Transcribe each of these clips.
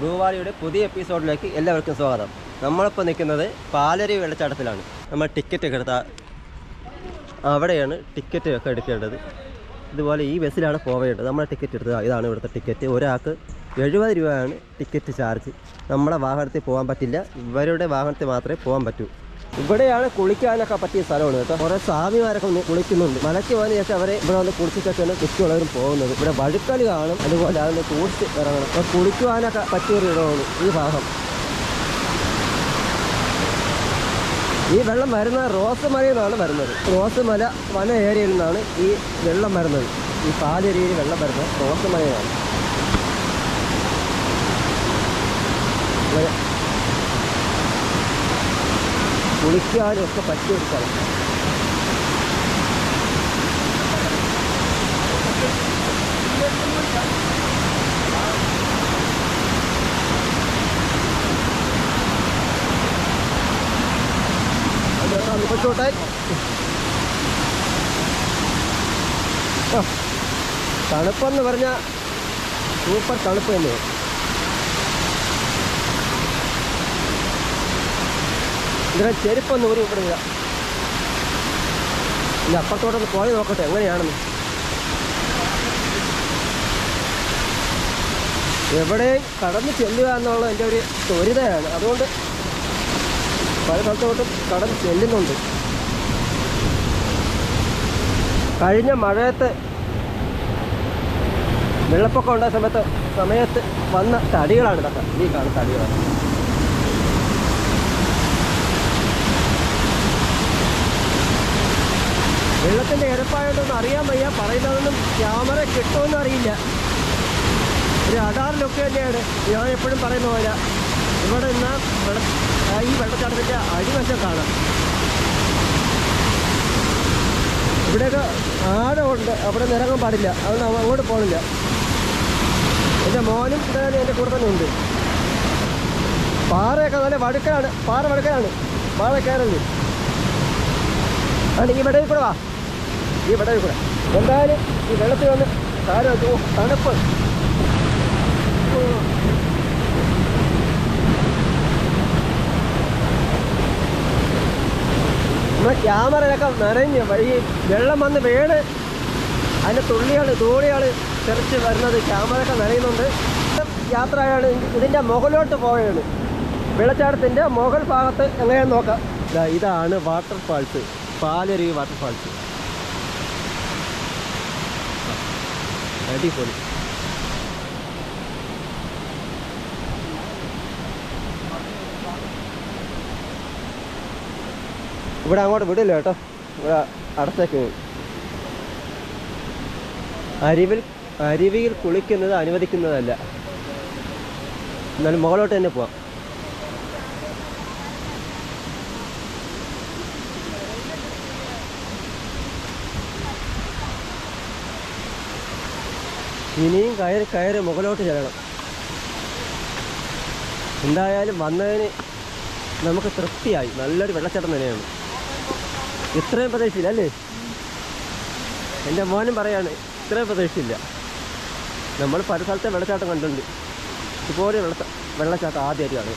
ഭൂവാളിയുടെ പുതിയ എപ്പിസോഡിലേക്ക് എല്ലാവർക്കും സ്വാഗതം. നമ്മളിപ്പോൾ നിൽക്കുന്നത് പാലരി വെള്ളച്ചാട്ടത്തിലാണ്. നമ്മൾ ടിക്കറ്റ് ഒക്കെ എടുത്ത അവിടെയാണ് ടിക്കറ്റ് ഒക്കെ എടുക്കേണ്ടത്. ഇതുപോലെ ഈ ബസ്സിലാണ് പോവേണ്ടത്. നമ്മൾ ടിക്കറ്റ് എടുത്തത്. ഇതാണ് ഇവിടുത്തെ ടിക്കറ്റ്. ഒരാൾക്ക് എഴുപത് രൂപയാണ് ടിക്കറ്റ് ചാർജ്. നമ്മുടെ വാഹനത്തിൽ പോകാൻ പറ്റില്ല. ഇവരുടെ വാഹനത്തിൽ മാത്രമേ പോകാൻ പറ്റൂ. ഇവിടെയാണ് കുളിക്കാനൊക്കെ പറ്റിയ സ്ഥലമാണ് കേട്ടോ. കുറേ സ്വാമിമാരൊക്കെ ഒന്ന് കുളിക്കുന്നുണ്ട്. മലയ്ക്ക് പോകുന്ന ശേഷം അവരെ ഇവിടെ വന്ന് കുളിച്ചിട്ടൊക്കെയാണ് മിക്കുള്ളവരും പോകുന്നത്. ഇവിടെ വഴുക്കളി കാണും. അതുപോലെ അതിന് ടൂറിസ്റ്റ് ഇറങ്ങണം. അപ്പോൾ കുളിക്കുവാനൊക്കെ പറ്റിയ ഒരു ഇടമാണ് ഈ ഭാഗം. ഈ വെള്ളം വരുന്ന റോസ് മലയിൽ നിന്നാണ് വരുന്നത്. റോസ് മല വന ഏരിയയിൽ നിന്നാണ് ഈ വെള്ളം വരുന്നത്. ഈ പാലേരിയയിൽ വെള്ളം വരുന്നത് റോസ് മലയിലാണ് കുളിക്കാനും ഒക്കെ പറ്റിയ ഒരു സ്ഥലം. തണുപ്പെന്ന് പറഞ്ഞാൽ സൂപ്പർ തണുപ്പ് തന്നെയാണ് ഇതിനെ ചെരുപ്പൊന്നും ഊരി വിടുക ഇല്ല അപ്പുറത്തോട്ടൊന്ന് പോയി നോക്കട്ടെ എങ്ങനെയാണെന്ന്. എവിടെയും കടന്ന് ചെല്ലുക എന്നുള്ള എന്റെ ഒരു ത്വരിതയാണ്. അതുകൊണ്ട് പല സ്ഥലത്തോട്ടും കടന്ന് ചെല്ലുന്നുണ്ട്. കഴിഞ്ഞ മഴയത്ത് വെള്ളപ്പൊക്കം ഉണ്ടായ സമയത്ത് സമയത്ത് വന്ന തടികളാണ് ഇതൊക്കെ. ഈ കാണുന്ന തടികളാണ്. വെള്ളത്തിന്റെ ഇരപ്പായതൊന്നും അറിയാൻ വയ്യ. പറയുന്നതൊന്നും ക്യാമറ കിട്ടുമെന്നും അറിയില്ല. ഒരു ലുക്ക് തന്നെയാണ്. ഞാൻ എപ്പോഴും പറയുന്ന പോലെ. ഇവിടെ നിന്ന് ഈ വെള്ളച്ചാട്ടത്തിന്റെ അടിവശം കാണാം. ഇവിടെയൊക്കെ ആഴമുണ്ട്. അവിടെ നിരങ്ങാൻ പാടില്ല. അതൊന്നും അങ്ങോട്ട് പോകണില്ല എന്റെ മോനും ഇതായാലും എന്റെ കൂടെ തന്നെ ഉണ്ട്. പാറയൊക്കെ നല്ല വടുക്കാണ്. പാറ വടുക്കാണ്. പാറ കയറല്ലേ അല്ല ഇവിടെ കൂടെ വാ. ഈ വിടയിൽ കൂടെ. എന്തായാലും ഈ വെള്ളത്തിൽ വന്ന് താരം തണുപ്പ്. നമ്മുടെ ക്യാമറയിലൊക്കെ നനഞ്ഞ് ഈ വെള്ളം വന്ന് വീണ്. അതിന്റെ തുള്ളികൾ തോളികൾ തെറിച്ച് വരുന്നത് ക്യാമറയൊക്കെ നനയുന്നുണ്ട്. യാത്രയാണ് ഇതിന്റെ മുകളിലോട്ട് പോവുകയാണ്. വെള്ളച്ചാട്ടത്തിന്റെ മുകൾ ഭാഗത്ത് എങ്ങനെയാണെന്ന് നോക്കാം. ഇതാണ് വാട്ടർഫാൾസ്. പാലരുവി വാട്ടർ അടിപൊളി. ഇവിടെ അങ്ങോട്ട് വിടില്ല കേട്ടോ. ഇവിടെ അടച്ചേക്ക് അരിവിൽ അരുവിയിൽ കുളിക്കുന്നത് അനുവദിക്കുന്നതല്ല. എന്നാലും മുകളോട്ട് തന്നെ പോവാം. ഇനിയും കയറി കയറി മുകളിലോട്ട് ചെല്ലണം. എന്തായാലും വന്നതിന് നമുക്ക് തൃപ്തിയായി. നല്ലൊരു വെള്ളച്ചാട്ടം തന്നെയാണ്. ഇത്രയും പ്രതീക്ഷയില്ല അല്ലേ? എന്റെ മോനും പറയാണ് ഇത്രയും പ്രതീക്ഷയില്ല. നമ്മൾ പല സ്ഥലത്തെ വെള്ളച്ചാട്ടം കണ്ടിട്ടുണ്ട്. ഇതുപോലെ വെള്ള വെള്ളച്ചാട്ടം ആദ്യമായിട്ടാണ്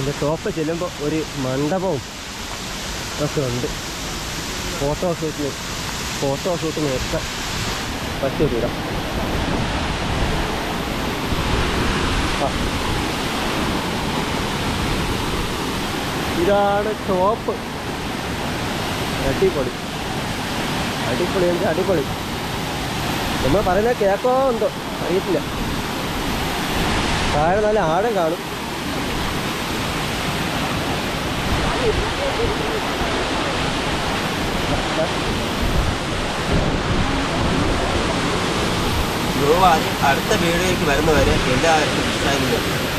ഇതിന്റെ ടോപ്പ് ചെല്ലുമ്പോൾ ഒരു മണ്ഡപവും ഒക്കെ ഉണ്ട്. ഫോട്ടോ ഷൂട്ടിന് ഫോട്ടോ ഷൂട്ടിന് ഒക്കെ പറ്റിയൊരു ഇടം ആ. ഇതാണ് ടോപ്പ് അടിപൊളി. അടിപൊളി എന്ത് അടിപൊളി. നമ്മൾ പറയുന്നത് കേൾക്കോ എന്തോ അറിയത്തില്ല. താഴെ നല്ല ആഴം കാണും. ഗോവ അടുത്ത വീഡിയോയ്ക്ക് വരുന്നവരെ എല്ലാവർക്കും ഇഷ്ടമായി